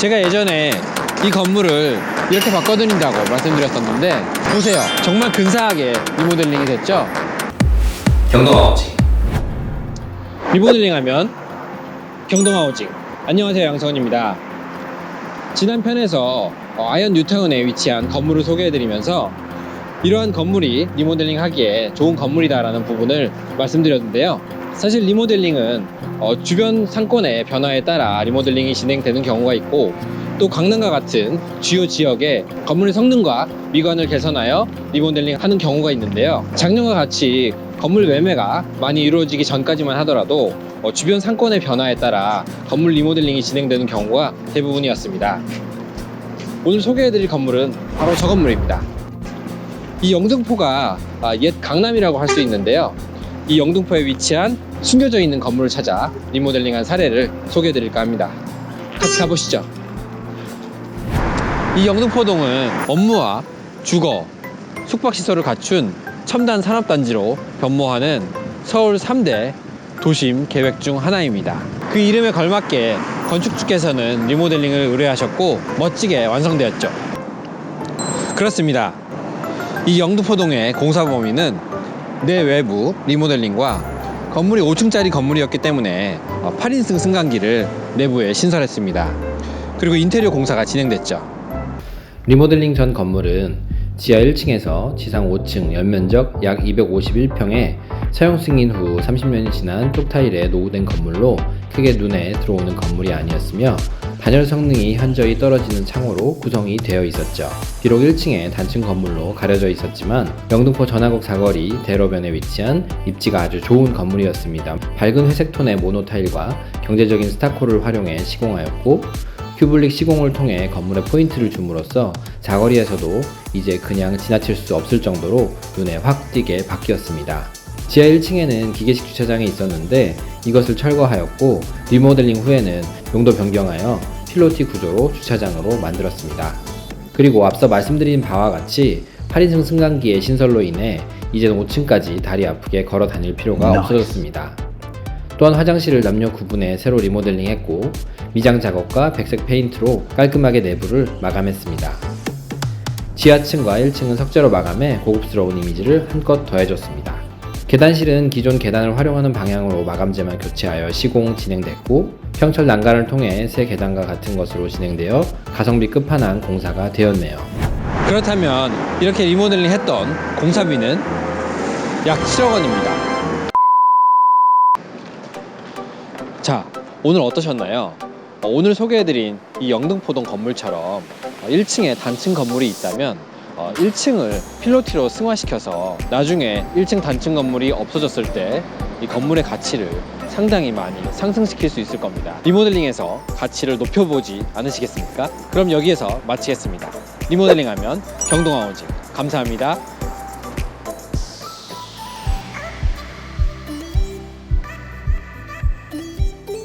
제가 예전에 이 건물을 이렇게 바꿔드린다고 말씀드렸었는데 보세요. 정말 근사하게 리모델링이 됐죠? 경동아웃지. 리모델링 하면 경동하우징 안녕하세요 양성원입니다. 지난 편에서 어, 아현 뉴타운에 위치한 건물을 소개해드리면서 이러한 건물이 리모델링 하기에 좋은 건물이다라는 부분을 말씀드렸는데요 사실 리모델링은 어, 주변 상권의 변화에 따라 리모델링이 진행되는 경우가 있고 또 강남과 같은 주요 지역에 건물의 성능과 미관을 개선하여 리모델링 하는 경우가 있는데요. 작년과 같이 건물 매매가 많이 이루어지기 전까지만 하더라도 어, 주변 상권의 변화에 따라 건물 리모델링이 진행되는 경우가 대부분이었습니다. 오늘 소개해드릴 건물은 바로 저 건물입니다. 이 영등포가 아, 옛 강남이라고 할 수 있는데요. 이 영등포에 위치한 숨겨져 있는 건물을 찾아 리모델링한 사례를 소개해드릴까 합니다. 같이 가보시죠. 이 영등포동은 업무와 주거, 숙박시설을 갖춘 첨단 산업단지로 변모하는 서울 3대 도심 계획 중 하나입니다. 그 이름에 걸맞게 건축주께서는 리모델링을 의뢰하셨고 멋지게 완성되었죠. 그렇습니다. 이 영등포동의 공사 범위는 내외부 리모델링과 건물이 5층짜리 건물이었기 때문에 8인승 승강기를 내부에 신설했습니다. 그리고 인테리어 공사가 진행됐죠. 리모델링 전 건물은 지하 1층에서 지상 5층 연면적 약 251평에 사용 승인 후 30년이 지난 쪽타일에 노후된 건물로 크게 눈에 들어오는 건물이 아니었으며 단열 성능이 현저히 떨어지는 창호로 구성이 되어 있었죠. 비록 1층에 단층 건물로 가려져 있었지만 영등포 전화국 사거리 대로변에 위치한 입지가 아주 좋은 건물이었습니다. 밝은 회색 톤의 모노타일과 경제적인 스타코를 활용해 시공하였고 큐블릭 시공을 통해 건물에 포인트를 줌으로써 자거리에서도 이제 그냥 지나칠 수 없을 정도로 눈에 확 띄게 바뀌었습니다. 지하 1층에는 기계식 주차장이 있었는데 이것을 철거하였고 리모델링 후에는 용도 변경하여 필로티 구조로 주차장으로 만들었습니다. 그리고 앞서 말씀드린 바와 같이 8인승 승강기의 신설로 인해 이제는 5층까지 다리 아프게 걸어 다닐 필요가 없어졌습니다. 또한 화장실을 남녀 구분해 새로 리모델링했고 미장 작업과 백색 페인트로 깔끔하게 내부를 마감했습니다. 지하층과 1층은 석재로 마감해 고급스러운 이미지를 한껏 더해줬습니다. 계단실은 기존 계단을 활용하는 방향으로 마감재만 교체하여 시공 진행됐고 평철 난간을 통해 새 계단과 같은 것으로 진행되어 가성비 끝판왕 공사가 되었네요. 그렇다면 이렇게 리모델링 했던 공사비는 약 7억 원입니다. 자, 오늘 어떠셨나요? 어, 오늘 소개해드린 이 영등포동 건물처럼 어, 1층에 단층 건물이 있다면 어, 1층을 필로티로 승화시켜서 나중에 1층 단층 건물이 없어졌을 때 이 건물의 가치를 상당히 많이 상승시킬 수 있을 겁니다. 리모델링해서 가치를 높여보지 않으시겠습니까? 그럼 여기에서 마치겠습니다. 리모델링하면 경동아오지 감사합니다.